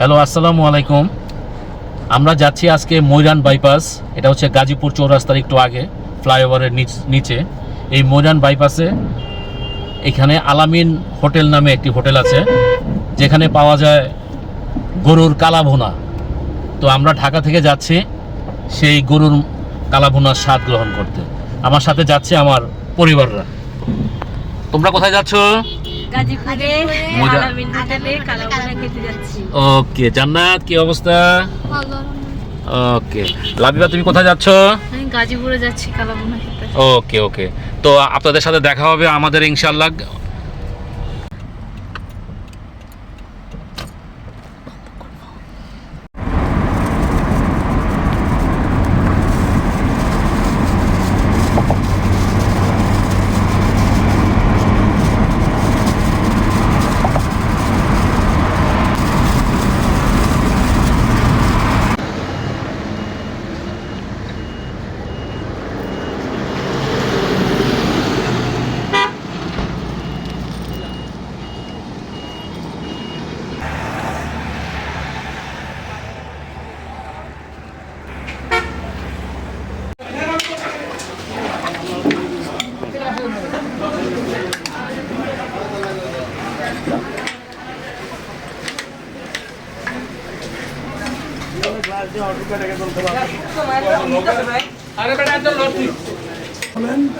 Hello আসসালামু আলাইকুম। আমরা যাচ্ছি আজকে ময়রান বাইপাস। এটা হচ্ছে গাজীপুর চৌরাস্তার একটু আগে, ফ্লাইওভারের নিচ- এই ময়রান বাইপাসে এখানে আলামিন হোটেল নামে একটি হোটেল আছে, যেখানে পাওয়া যায় গরুর কালাভুনা। তো আমরা ঢাকা থেকে যাচ্ছি সেই গরুর কালাভুনার স্বাদ গ্রহণ করতে। আমার সাথে যাচ্ছে আমার পরিবাররা। তোমরা কোথায় যাচ্ছ? গাজীপুরে মজা- খেতে যাচ্ছি। ওকে জান্নাত কি অবস্থা? ওকে লাবিবা তুমি কোথায় যাচ্ছ? আমি গাজীপুরে যাচ্ছি খেতে। ওকে ওকে। তো আপনাদের সাথে দেখা হবে আমাদের ইনশাল্লাহ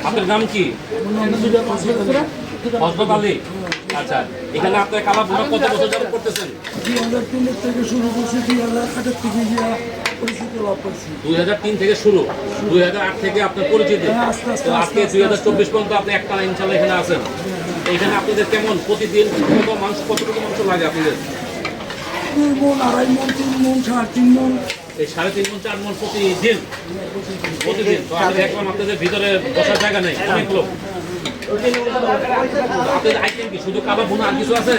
আপনার নাম কি? হজরত আলী। আচ্ছা এখানে আপনার কালা ভুনা কত বছর যাবত করতেছেন? দুই হাজার তিনের থেকে শুরু করছি দুই হাজার আটের থেকে গিয়া পরিচিতি লাভ করছি দুই হাজার তিন থেকে শুরু। দুই হাজার আট থেকে আপনার পরিচিতি। হ্যাঁ, তো আজকে দুই হাজার চব্বিশ পর্যন্ত আপনি একটা ইনশাল্লাহ এখানে আছেন। এখানে আপনাদের কেমন? প্রতিদিন কত মাংস কতটুকু মাংস লাগে আপনাদের? দুই মন আড়াই মন তিন মন সাড়ে তিন মন। এই সাড়ে তিন মন চার মন প্রতিদিন প্রতিদিন। তো আমি দেখলাম আপনাদের ভিতরে বসার জায়গা নেই অনেক লোক। আইটেম কি? শুধু বোনা আর কিছু আছে?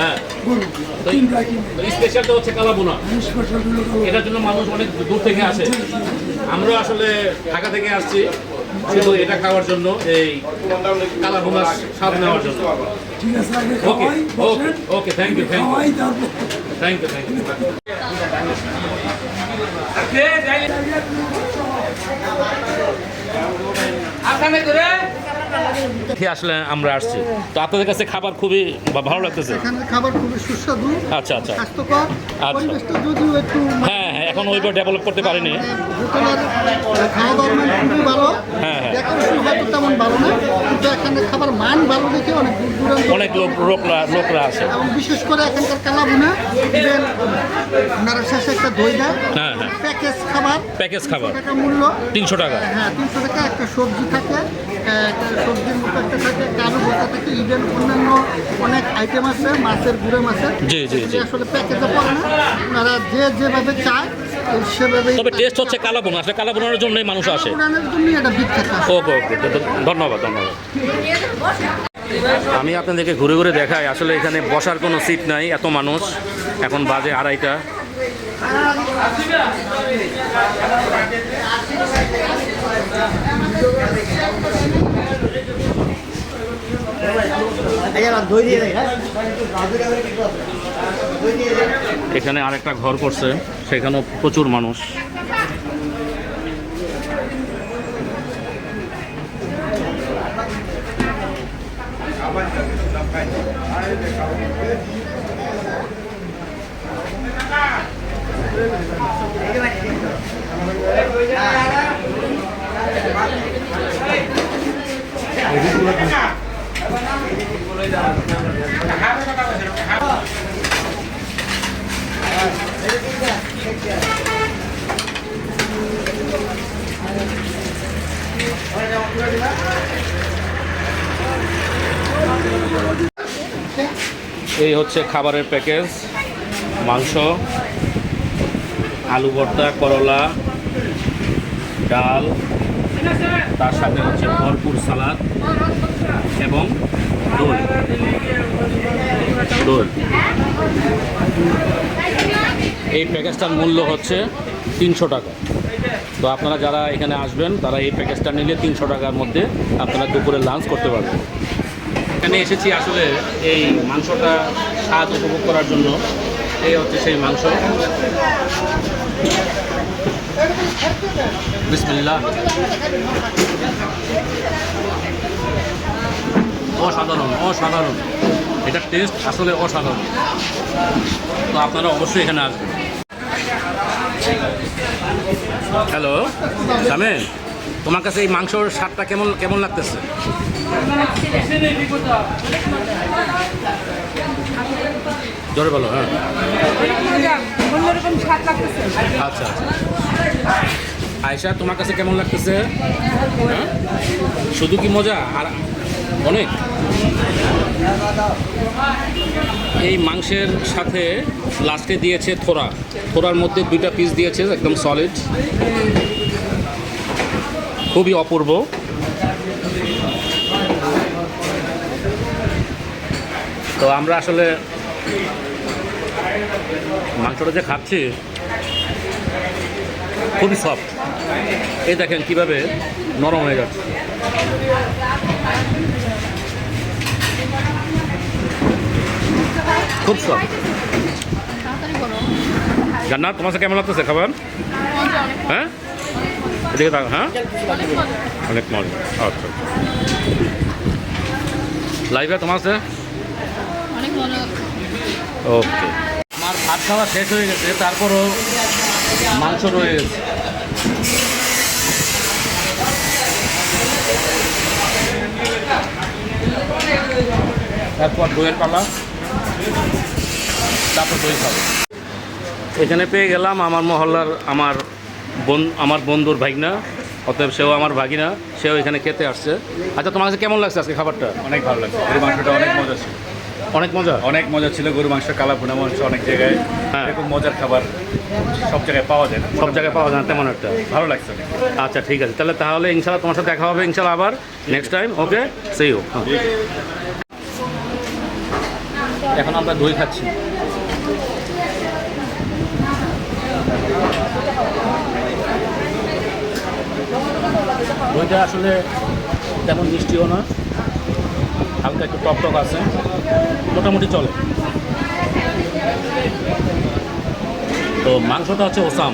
হ্যাঁ। স্পেশালটা হচ্ছে কালা বোনা। এটার জন্য মানুষ অনেক দূর থেকে আসে। আমরা আসলে ঢাকা থেকে আসছি শুধু এটা খাওয়ার জন্য এই কালা বোনার স্বাদ নেওয়ার জন্য। ঠিক আছে okay okay okay thank you thank you thank you thank you আসলে আমরা আসছি? তো আপনাদের কাছে খাবার খুবই ভালো লাগতেছে? এখানে খাবার খুবই সুস্বাদু আচ্ছা আচ্ছা। স্বাস্থ্যকর। আচ্ছা। যদিও একটু হ্যাঁ হ্যাঁ এখন ওইভাবে ডেভেলপ করতে পারিনি মানে হোটেলের খাওয়া দাওয়ার মান খুবই ভালো হ্যাঁ, হ্যাঁ। ডেকোরেশন হয়তো তেমন ভালো না কিন্তু এখানে খাবার মান ভালো দেখে অনেক দূর দূরান্ত অনেক লোক লোকরা লোকরা আসে এবং বিশেষ করে এখানকার কালাভুনা ইভেন ওনারা শেষে একটা দই দেয় হ্যাঁ হ্যাঁ। প্যাকেজ খাবার প্যাকেজ খাবার। টাকা মূল্য। তিনশো টাকা। হ্যাঁ তিনশো টাকা একটা সবজি থাকে একটা সবজির মতো একটা থাকে কারও ভর্তা থাকে ইভেন অন্যান্য অনেক আইটেম আছে মাছের গুঁড়ো মাছের। জি, জি, জি। আসলে প্যাকেজে পড়ে না। ওনারা যে যেভাবে চায় তবে টেস্ট হচ্ছে কালা বোনা আসলে কালা বোনার জন্যই মানুষ আসে। ওকে ওকে ধন্যবাদ ধন্যবাদ। আমি আপনাদেরকে ঘুরে ঘুরে দেখাই আসলে এখানে বসার কোনো সিট নাই এত মানুষ। এখন বাজে আড়াইটা। এখানে আরেকটা ঘর করছে সেখানেও প্রচুর মানুষ। এই হচ্ছে খাবারের প্যাকেজ। মাংস, আলু ভর্তা, করলা, ডাল, তার সাথে হচ্ছে ভরপুর সালাদ এবং দই। এই প্যাকেজটার মূল্য হচ্ছে তিনশো টাকা। তো আপনারা যারা এখানে আসবেন, তারা এই প্যাকেজটা নিলে তিনশো টাকার মধ্যে আপনারা দুপুরে লাঞ্চ করতে পারবেন। এখানে এসেছি আসলে এই মাংসটা স্বাদ উপভোগ করার জন্য। এই হচ্ছে সেই মাংস। অসাধারণ অসাধারণ। এটার টেস্ট আসলে অসাধারণ। তো আপনারা অবশ্যই এখানে আসবেন। হ্যালো সামেন, তোমার কাছে এই মাংসর স্বাদটা কেমন কেমন লাগতেছে? জোরে বলো হ্যাঁ। আচ্ছা আচ্ছা। আয়সা তোমার কাছে কেমন লাগতেছে? হ্যাঁ? শুধু কি মজা? আর অনেক। এই মাংসের সাথে লাস্টে দিয়েছে থোড়া। থোড়ার মধ্যে দুইটা পিস দিয়েছে একদম সলিড খুবই অপূর্ব। তো আমরা আসলে মাংসটা যে খাচ্ছি, খুবই সফট এই দেখেন কীভাবে নরম হয়ে যাচ্ছে। খুব সফট জান্নাত, তোমার কাছে কেমন লাগতেছে খাবার? হ্যাঁ? এদিকে থাকো হ্যাঁ? অনেক মজা আচ্ছা লাইভে তোমার আছে অনেক মজা ওকে। আমার ভাত খাওয়া শেষ হয়ে গেছে তারপরও মাংস রয়ে গেছে। তারপর দইয়ের পালা তারপর দই খাব। এখানে পেয়ে গেলাম আমার মহল্লার আমার বোন আমার বন্ধুর ভাগনা অতএব সেও আমার ভাগিনা সেও এখানে খেতে আসছে। আচ্ছা তোমার কাছে কেমন লাগছে আজকে খাবারটা? অনেক ভালো লাগছে মাংসটা অনেক মজা ছিল। অনেক মজা? অনেক মজা ছিল গরু মাংস কালা ভুনা মাংস অনেক জায়গায়। হ্যাঁ। এরকম মজার খাবার সব জায়গায় পাওয়া যায় না। সব জায়গায় পাওয়া যায় না তেমন একটা। ভালো লাগছে আচ্ছা ঠিক আছে। তাহলে তাহলে ইনশাল্লাহ তোমার সাথে দেখা হবে ইনশাল্লাহ আবার নেক্সট টাইম ওকে সেই হোক এখন আমরা দই খাচ্ছি। দইটা আসলে তেমন মিষ্টিও না। হালকা একটু টক টক আছে। মোটামুটি চলে। তো মাংসটা আছে ওসাম।